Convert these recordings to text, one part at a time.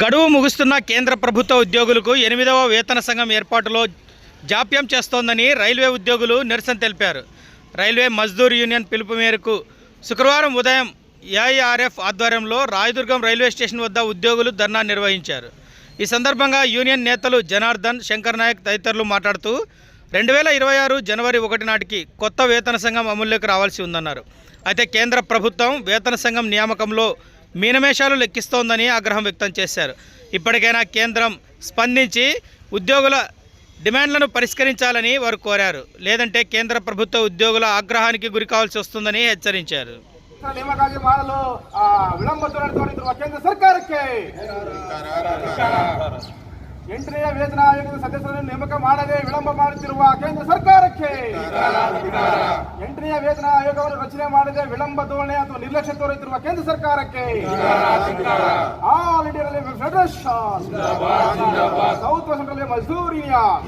గడువు ముగుస్తున్న కేంద్ర ప్రభుత్వ ఉద్యోగులకు ఎనిమిదవ వేతన సంఘం ఏర్పాటులో జాప్యం చేస్తోందని రైల్వే ఉద్యోగులు నిరసన తెలిపారు. రైల్వే మజ్దూర్ యూనియన్ పిలుపు మేరకు శుక్రవారం ఉదయం ఏఐఆర్ఎఫ్ ఆధ్వర్యంలో రాయదుర్గం రైల్వే స్టేషన్ వద్ద ఉద్యోగులు ధర్నా నిర్వహించారు. ఈ సందర్భంగా యూనియన్ నేతలు జనార్దన్ శంకర్ నాయక్ తదితరులు మాట్లాడుతూ రెండు వేల ఇరవై ఆరు జనవరి ఒకటి నాటికి కొత్త వేతన సంఘం అమల్లోకి రావాల్సి ఉందన్నారు. అయితే కేంద్ర ప్రభుత్వం వేతన సంఘం నియామకంలో మీనమేషాలు లెక్కిస్తోందని ఆగ్రహం వ్యక్తం చేశారు ఇప్పటికైనా కేంద్రం స్పందించి ఉద్యోగుల డిమాండ్లను పరిష్కరించాలని వారు కోరారు లేదంటే కేంద్ర ప్రభుత్వ ఉద్యోగుల ఆగ్రహానికి గురి కావాల్సి వస్తుందని హెచ్చరించారు ನೇಮಕಾತಿ ಮಾಡಲು ಆ, ವಿಳಂಬ ಧೋರಣೆ ತೋರಿರುವ ಕೇಂದ್ರ ಸರ್ಕಾರಕ್ಕೆ ಎಂಟನೆಯ ವೇತನ ಆಯೋಗದ ಸದಸ್ಯರನ್ನು ನೇಮಕ ಮಾಡದೆ ವಿಳಂಬ ಮಾಡುತ್ತಿರುವ ಕೇಂದ್ರ ಸರ್ಕಾರಕ್ಕೆ ಎಂಟನೆಯ ವೇತನ ಆಯೋಗವನ್ನು ರಚನೆ ಮಾಡದೆ ವಿಳಂಬ ಧೋರಣೆ ಅಥವಾ ನಿರ್ಲಕ್ಷ್ಯ ತೋರುತ್ತಿರುವ ಕೇಂದ್ರ ಸರ್ಕಾರಕ್ಕೆ all India railway federation south west railway Mazdoor union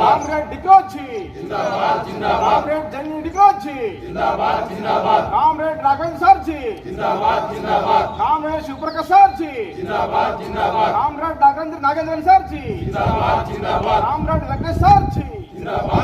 comrade Dikoji comrade Janni Dikoji comrade Raghavendra sir ji comrade Shivaprakash sir ji comrade Nagendra Nagendra sir ji comrade Venkatesh sir ji all India railway